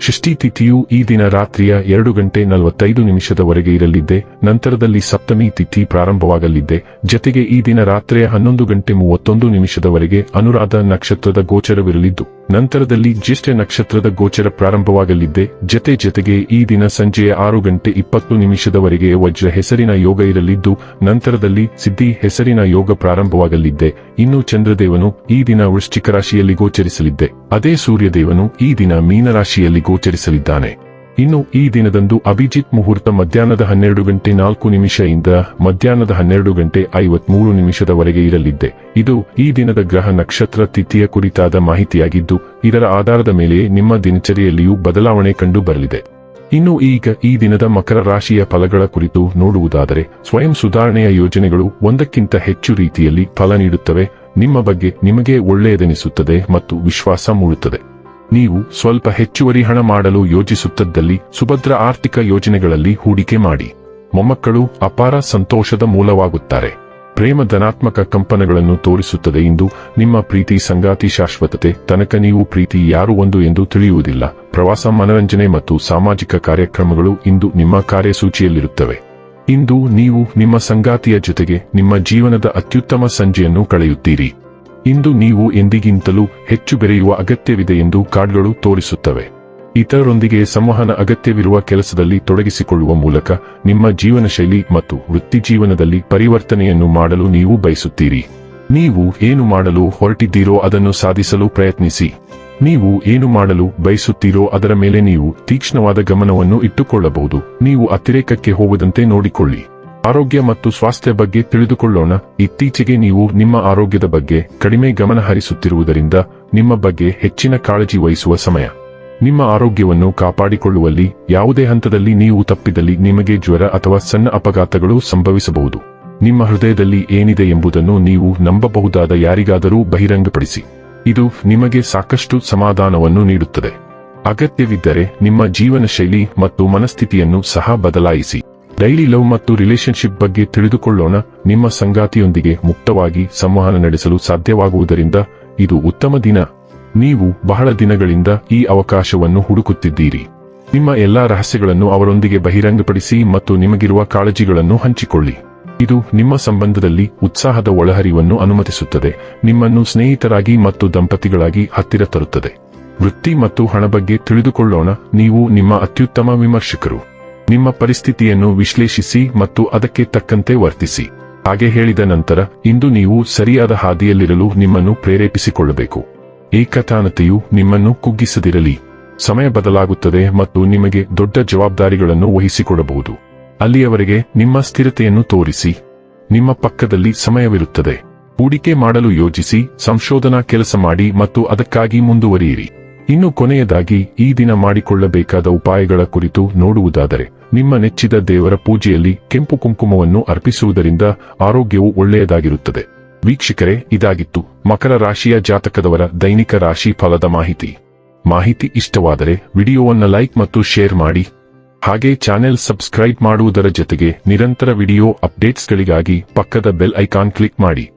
ಷಷ್ಠಿ ತಿಥಿಯು ಈ ದಿನ ರಾತ್ರಿಯ ಎರಡು ಗಂಟೆ ನಲವತ್ತೈದು ನಿಮಿಷದವರೆಗೆ ಇರಲಿದ್ದೆ, ನಂತರದಲ್ಲಿ ಸಪ್ತಮಿ ತಿಥಿ ಪ್ರಾರಂಭವಾಗಲಿದ್ದೆ. ಜತೆಗೆ ಈ ದಿನ ರಾತ್ರಿಯ ಹನ್ನೊಂದು ಗಂಟೆ ಮೂವತ್ತೊಂದು ನಿಮಿಷದವರೆಗೆ ಅನುರಾಧ ನಕ್ಷತ್ರದ ಗೋಚರವಿರಲಿದ್ದು ನಂತರದಲ್ಲಿ ಜ್ಯೇಷ್ಠ ನಕ್ಷತ್ರದ ಗೋಚರ ಪ್ರಾರಂಭವಾಗಲಿದ್ದೆ ಜತೆ ಜತೆಗೆ ಈ ದಿನ ಸಂಜೆಯ ಆರು ಗಂಟೆ ಇಪ್ಪತ್ತು ನಿಮಿಷದವರೆಗೆ ವಜ್ರ ಹೆಸರಿನ ಯೋಗ ಇರಲಿದ್ದು, ನಂತರದಲ್ಲಿ ಸಿದ್ಧಿ ಹೆಸರಿನ ಯೋಗ ಪ್ರಾರಂಭವಾಗಲಿದ್ದೆ ಇನ್ನು ಚಂದ್ರದೇವನು ಈ ದಿನ ವೃಶ್ಚಿಕ ರಾಶಿಯಲ್ಲಿ ಗೋಚರಿಸಲಿದ್ದೆ ಅದೇ ಸೂರ್ಯದೇವನು ಈ ದಿನ ಮೀನರಾಶಿಯಲ್ಲಿ ಗೋಚರಿಸಲಿದ್ದಾನೆ. ಇನ್ನು ಈ ದಿನದಂದು ಅಭಿಜಿತ್ ಮುಹೂರ್ತ ಮಧ್ಯಾಹ್ನದ ಹನ್ನೆರಡು ಗಂಟೆ ನಾಲ್ಕು ನಿಮಿಷದಿಂದ ಮಧ್ಯಾಹ್ನದ ಹನ್ನೆರಡು ಗಂಟೆ ಐವತ್ಮೂರು ನಿಮಿಷದವರೆಗೆ ಇರಲಿದ್ದೆ. ಇದು ಈ ದಿನದ ಗ್ರಹ ನಕ್ಷತ್ರ ತಿಥಿಯ ಕುರಿತಾದ ಮಾಹಿತಿಯಾಗಿದ್ದು, ಇದರ ಆಧಾರದ ಮೇಲೆ ನಿಮ್ಮ ದಿನಚರಿಯಲ್ಲಿಯೂ ಬದಲಾವಣೆ ಕಂಡು ಬರಲಿದೆ. ಇನ್ನು ಈಗ ಈ ದಿನದ ಮಕರ ರಾಶಿಯ ಫಲಗಳ ಕುರಿತು ನೋಡುವುದಾದರೆ, ಸ್ವಯಂ ಸುಧಾರಣೆಯ ಯೋಜನೆಗಳು ಒಂದಕ್ಕಿಂತ ಹೆಚ್ಚು ರೀತಿಯಲ್ಲಿ ಫಲ ನೀಡುತ್ತವೆ. ನಿಮ್ಮ ಬಗ್ಗೆ ನಿಮಗೆ ಒಳ್ಳೆಯದೆನಿಸುತ್ತದೆ ಮತ್ತು ವಿಶ್ವಾಸ ಮೂಡುತ್ತದೆ. ನೀವು ಸ್ವಲ್ಪ ಹೆಚ್ಚುವರಿ ಹಣ ಮಾಡಲು ಯೋಜಿಸುತ್ತದ್ದಲ್ಲಿ ಸುಭದ್ರ ಆರ್ಥಿಕ ಯೋಜನೆಗಳಲ್ಲಿ ಹೂಡಿಕೆ ಮಾಡಿ. ಮೊಮ್ಮಕ್ಕಳು ಅಪಾರ ಸಂತೋಷದ ಮೂಲವಾಗುತ್ತಾರೆ. ಪ್ರೇಮ ಧನಾತ್ಮಕ ಕಂಪನಗಳನ್ನು ತೋರಿಸುತ್ತದೆ ಇಂದು ನಿಮ್ಮ ಪ್ರೀತಿ ಸಂಗಾತಿ ಶಾಶ್ವತತೆ ತನಕ ನೀವು ಪ್ರೀತಿ ಯಾರು ಒಂದು ಎಂದು ತಿಳಿಯುವುದಿಲ್ಲ. ಪ್ರವಾಸ ಮನರಂಜನೆ ಮತ್ತು ಸಾಮಾಜಿಕ ಕಾರ್ಯಕ್ರಮಗಳು ಇಂದು ನಿಮ್ಮ ಕಾರ್ಯಸೂಚಿಯಲ್ಲಿರುತ್ತವೆ. ಇಂದು ನೀವು ನಿಮ್ಮ ಸಂಗಾತಿಯ ಜೊತೆಗೆ ನಿಮ್ಮ ಜೀವನದ ಅತ್ಯುತ್ತಮ ಸಂಜೆಯನ್ನು ಕಳೆಯುತ್ತೀರಿ. ಇಂದು ನೀವು ಎಂದಿಗಿಂತಲೂ ಹೆಚ್ಚು ಬೆರೆಯುವ ಅಗತ್ಯವಿದೆ ಎಂದು ಕಾರ್ಡ್ಗಳು ತೋರಿಸುತ್ತವೆ. ಇತರರೊಂದಿಗೆ ಸಂವಹನ ಅಗತ್ಯವಿರುವ ಕೆಲಸದಲ್ಲಿ ತೊಡಗಿಸಿಕೊಳ್ಳುವ ಮೂಲಕ ನಿಮ್ಮ ಜೀವನ ಶೈಲಿ ಮತ್ತು ವೃತ್ತಿ ಜೀವನದಲ್ಲಿ ಪರಿವರ್ತನೆಯನ್ನು ಮಾಡಲು ನೀವು ಬಯಸುತ್ತೀರಿ. ನೀವು ಏನು ಮಾಡಲು ಹೊರಟಿದ್ದೀರೋ ಅದನ್ನು ಸಾಧಿಸಲು ಪ್ರಯತ್ನಿಸಿ. ನೀವು ಏನು ಮಾಡಲು ಬಯಸುತ್ತೀರೋ ಅದರ ಮೇಲೆ ನೀವು ತೀಕ್ಷ್ಣವಾದ ಗಮನವನ್ನು ಇಟ್ಟುಕೊಳ್ಳಬಹುದು. ನೀವು ಅತಿರೇಕಕ್ಕೆ ಹೋಗದಂತೆ ನೋಡಿಕೊಳ್ಳಿ. ಆರೋಗ್ಯ ಮತ್ತು ಸ್ವಾಸ್ಥ್ಯ ಬಗ್ಗೆ ತಿಳಿದುಕೊಳ್ಳೋಣ. ಇತ್ತೀಚೆಗೆ ನೀವು ನಿಮ್ಮ ಆರೋಗ್ಯದ ಬಗ್ಗೆ ಕಡಿಮೆ ಗಮನ ಹರಿಸುತ್ತಿರುವುದರಿಂದ ನಿಮ್ಮ ಬಗ್ಗೆ ಹೆಚ್ಚಿನ ಕಾಳಜಿ ವಹಿಸುವ ಸಮಯ. ನಿಮ್ಮ ಆರೋಗ್ಯವನ್ನು ಕಾಪಾಡಿಕೊಳ್ಳುವಲ್ಲಿ ಯಾವುದೇ ಹಂತದಲ್ಲಿ ನೀವು ತಪ್ಪಿದಲ್ಲಿ ನಿಮಗೆ ಜ್ವರ ಅಥವಾ ಸಣ್ಣ ಅಪಘಾತಗಳು ಸಂಭವಿಸಬಹುದು. ನಿಮ್ಮ ಹೃದಯದಲ್ಲಿ ಏನಿದೆ ಎಂಬುದನ್ನು ನೀವು ನಂಬಬಹುದಾದ ಯಾರಿಗಾದರೂ ಬಹಿರಂಗಪಡಿಸಿ. ಇದು ನಿಮಗೆ ಸಾಕಷ್ಟು ಸಮಾಧಾನವನ್ನು ನೀಡುತ್ತದೆ. ಅಗತ್ಯವಿದ್ದರೆ ನಿಮ್ಮ ಜೀವನ ಶೈಲಿ ಮತ್ತು ಮನಸ್ಥಿತಿಯನ್ನು ಸಹ ಬದಲಾಯಿಸಿ. ಡೈಲಿ ಲವ್ ಮತ್ತು ರಿಲೇಶನ್ಶಿಪ್ ಬಗ್ಗೆ ತಿಳಿದುಕೊಳ್ಳೋಣ. ನಿಮ್ಮ ಸಂಗಾತಿಯೊಂದಿಗೆ ಮುಕ್ತವಾಗಿ ಸಂವಹನ ನಡೆಸಲು ಸಾಧ್ಯವಾಗುವುದರಿಂದ ಇದು ಉತ್ತಮ ದಿನ. ನೀವು ಬಹಳ ದಿನಗಳಿಂದ ಈ ಅವಕಾಶವನ್ನು ಹುಡುಕುತ್ತಿದ್ದೀರಿ. ನಿಮ್ಮ ಎಲ್ಲಾ ರಹಸ್ಯಗಳನ್ನು ಅವರೊಂದಿಗೆ ಬಹಿರಂಗಪಡಿಸಿ ಮತ್ತು ನಿಮಗಿರುವ ಕಾಳಜಿಗಳನ್ನು ಹಂಚಿಕೊಳ್ಳಿ. ಇದು ನಿಮ್ಮ ಸಂಬಂಧದಲ್ಲಿ ಉತ್ಸಾಹದ ಒಳಹರಿವನ್ನು ಅನುಮತಿಸುತ್ತದೆ. ನಿಮ್ಮನ್ನು ಸ್ನೇಹಿತರಾಗಿ ಮತ್ತು ದಂಪತಿಗಳಾಗಿ ಹತ್ತಿರ ತರುತ್ತದೆ. ವೃತ್ತಿ ಮತ್ತು ಹಣ ಬಗ್ಗೆ ತಿಳಿದುಕೊಳ್ಳೋಣ. ನೀವು ನಿಮ್ಮ ಅತ್ಯುತ್ತಮ ವಿಮರ್ಶಕರು. ನಿಮ್ಮ ಪರಿಸ್ಥಿತಿಯನ್ನು ವಿಶ್ಲೇಷಿಸಿ ಮತ್ತು ಅದಕ್ಕೆ ತಕ್ಕಂತೆ ವರ್ತಿಸಿ. ಹಾಗೆ ಹೇಳಿದ ನಂತರ, ಇಂದು ನೀವು ಸರಿಯಾದ ಹಾದಿಯಲ್ಲಿರಲು ನಿಮ್ಮನ್ನು ಪ್ರೇರೇಪಿಸಿಕೊಳ್ಳಬೇಕು. ಏಕತಾನತೆಯು ನಿಮ್ಮನ್ನು ಕುಗ್ಗಿಸದಿರಲಿ. ಸಮಯ ಬದಲಾಗುತ್ತದೆ ಮತ್ತು ನಿಮಗೆ ದೊಡ್ಡ ಜವಾಬ್ದಾರಿಗಳನ್ನು ವಹಿಸಿಕೊಡಬಹುದು. ಅಲ್ಲಿಯವರೆಗೆ ನಿಮ್ಮ ಸ್ಥಿರತೆಯನ್ನು ತೋರಿಸಿ. ನಿಮ್ಮ ಪಕ್ಕದಲ್ಲಿ ಸಮಯವಿರುತ್ತದೆ. ಹೂಡಿಕೆ ಮಾಡಲು ಯೋಜಿಸಿ, ಸಂಶೋಧನಾ ಕೆಲಸ ಮಾಡಿ ಮತ್ತು ಅದಕ್ಕಾಗಿ ಮುಂದುವರಿಯಿರಿ. ಇನ್ನು ಕೊನೆಯದಾಗಿ, ಈ ದಿನ ಮಾಡಿಕೊಳ್ಳಬೇಕಾದ ಉಪಾಯಗಳ ಕುರಿತು ನೋಡುವುದಾದರೆ ನಿಮ್ಮ ನೆಚ್ಚಿದ ದೇವರ ಪೂಜೆಯಲ್ಲಿ ಕೆಂಪು ಕುಂಕುಮವನ್ನು ಅರ್ಪಿಸುವುದರಿಂದ ಆರೋಗ್ಯವು ಒಳ್ಳೆಯದಾಗಿರುತ್ತದೆ. ವೀಕ್ಷಕರೇ, ಇದಾಗಿತ್ತು ಮಕರ ರಾಶಿಯ ಜಾತಕದವರ ದೈನಿಕ ರಾಶಿ ಫಲದ ಮಾಹಿತಿ. ಮಾಹಿತಿ ಇಷ್ಟವಾದರೆ ವಿಡಿಯೋವನ್ನು ಲೈಕ್ ಮತ್ತು ಶೇರ್ ಮಾಡಿ. ಹಾಗೆ ಚಾನೆಲ್ ಸಬ್ಸ್ಕ್ರೈಬ್ ಮಾಡುವುದರ ಜೊತೆಗೆ ನಿರಂತರ ವಿಡಿಯೋ ಅಪ್ಡೇಟ್ಸ್ಗಳಿಗಾಗಿ ಪಕ್ಕದ ಬೆಲ್ ಐಕಾನ್ ಕ್ಲಿಕ್ ಮಾಡಿ.